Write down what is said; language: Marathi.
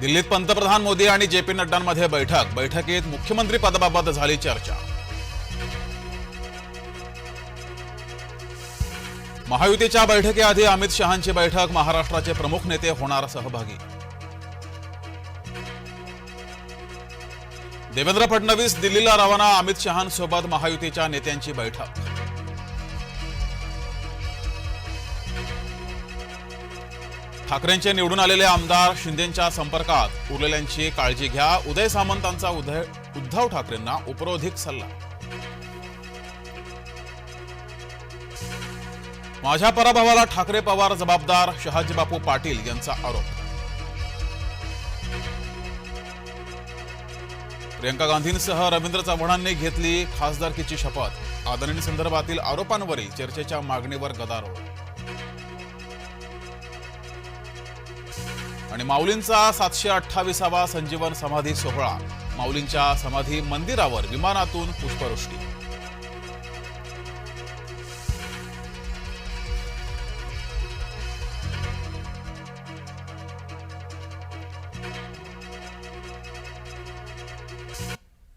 दिल्लीत पंतप्रधान मोदी आणि जे पी नड्डांमध्ये बैठक. बैठकीत मुख्यमंत्री पदाबाबत झाली चर्चा. महायुतीच्या बैठकीआधी अमित शहांची बैठक महाराष्ट्राचे प्रमुख नेते होणार सहभागी. देवेंद्र फडणवीस दिल्लीला रवाना अमित शहांसोबत महायुतीच्या नेत्यांची बैठक. ठाकरेंचे निवडून आलेले आमदार शिंदेच्या संपर्कात उरलेल्यांची काळजी घ्या. उदय सामंतांचा उदय उद्धव ठाकरेंना उपरोधिक सल्ला. माझ्या पराभवाला ठाकरे पवार जबाबदार शहाजीबापू पाटील यांचा आरोप. प्रियंका गांधींसह रवींद्र चव्हाणांनी घेतली खासदारकीची शपथ. आदरणी संदर्भातील आरोपांवरील चर्चेच्या मागणीवर गदारोळ. आणि माऊलींचा सातशे अठ्ठावीसावा संजीवन समाधी सोहळा माऊलींच्या समाधी मंदिरावर विमानातून पुष्पवृष्टी.